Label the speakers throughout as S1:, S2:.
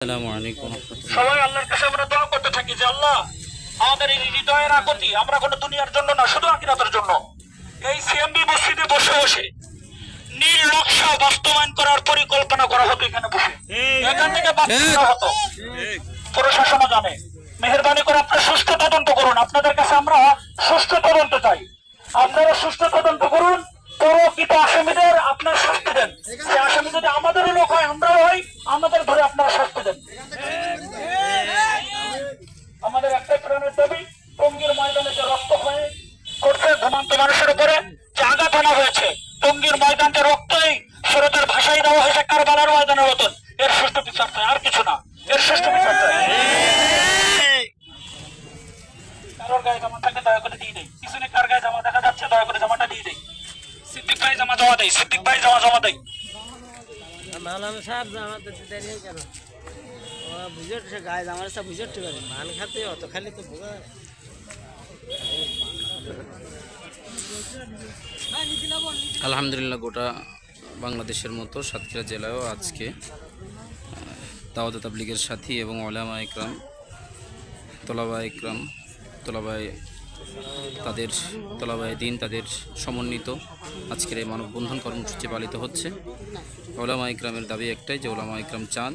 S1: আসসালামু
S2: সবাই আল্লাহর কাছে আমরা দোয়া করতে থাকি যে আল্লাহ আমাদের এই হৃদয়ের আকতি আমরা কোনো দুনিয়ার জন্য না শুধু আকিরাতের জন্য। এই সিএমবি মসজিদে বসে বসে নীল নকশা বাস্তবায়ন করার পরিকল্পনা করা হতো এখানে বসে। এখান থেকে বাস্তবায়ন হতো। প্রশাসনও জানে। মেহরবানি করে আপনারা সুষ্ঠু তদন্ত করুন। আপনাদের কাছে আমরা সুষ্ঠু তদন্ত চাই। আপনারা সুষ্ঠু তদন্ত করুন। প্রকৃত আসামিদের আপনার শাস্তি দেন। যে আসামি যদি আমাদেরও লোক হয় আমরাও হই আমাদের ধরে আপনারা শাস্তি ময়দানকে রক্তই স্রোতের ভাষাই দেওয়া হয়েছে কারবালার ময়দানের মতন। এর সুষ্ঠু বিচার চাই, আর কিছু না। এর সুষ্ঠু বিচার চাই। কারোর গায়ে থাকলে দয়া করে দিয়ে দেয় কার গায়ে জামা দেখা যাচ্ছে, দয়া করে জামাটা দিয়ে দেয় সিদ্দিক ভাই জামা জমা দেয় সিদ্দিক ভাই জামা জমা দেয়
S3: বুঝে গায়ে বুঝে খাতে অত খালি তো বোঝা যায় না।
S1: আলহামদুলিল্লাহ, গোটা বাংলাদেশের মতো সাতক্ষীরা জেলায়ও আজকে দাওয়াত তাবলিগের সাথী এবং ওলামা ইকরাম তোলাবা ইকরাম তোলাবাই তাদের তোলাবাই দিন তাদের সমন্বিত আজকের এই মানববন্ধন কর্মসূচি পালিত হচ্ছে। ওলামা ইকরামের দাবি একটাই যে ওলামা ইকরাম চান,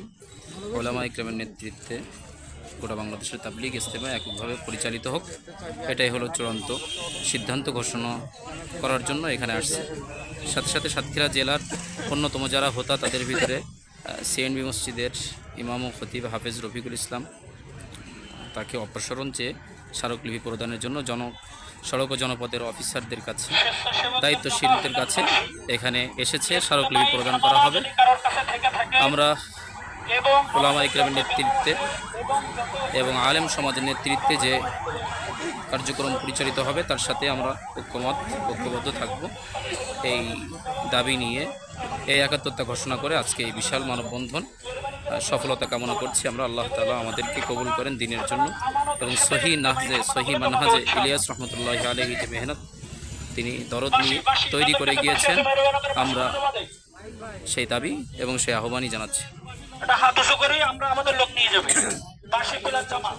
S1: ওলামা ইকরামের নেতৃত্বে গোটা বাংলাদেশের তাবলিগ ইস্তেমা এককভাবে পরিচালিত হোক, এটাই হলো চূড়ান্ত সিদ্ধান্ত ঘোষণা করার জন্য এখানে আসছে। সাথে সাথে সাতক্ষীরা জেলার অন্যতম যারা হোতা, তাদের ভিতরে সিএনবি মসজিদের ইমাম ও খতিব হাফেজ রফিকুল ইসলাম, তাকে অপসারণ চেয়ে স্মারকলিপি প্রদানের জন্য জন, সড়ক ও জনপদের অফিসারদের কাছে, দায়িত্বশীলদের কাছে এখানে এসেছে, স্মারকলিপি প্রদান করা হবে। আমরা ওলামা ইকরামের নেতৃত্বে এবং আলেম সমাজের নেতৃত্বে যে কার্যক্রম পরিচালিত হবে, তার সাথে আমরা ঐক্যমত, ঐক্যবদ্ধ থাকব। এই দাবি নিয়ে এই একাত্মতা ঘোষণা করে আজকে এই বিশাল মানববন্ধন সফলতা কামনা করছি আমরা। আল্লাহ তালা আমাদেরকে কবুল করেন দিনের জন্য। এবং সহি নাহজে, সহি মানহাজে ইলিয়াস রহমতুল্লাহ আলহী যে মেহনত তিনি দরদ নিয়ে তৈরি করে গিয়েছেন। আমরা সেই দাবি এবং সেই আহ্বানই জানাচ্ছি।
S2: এটা আমরা আমাদের লোক নিয়ে পাশে জামা।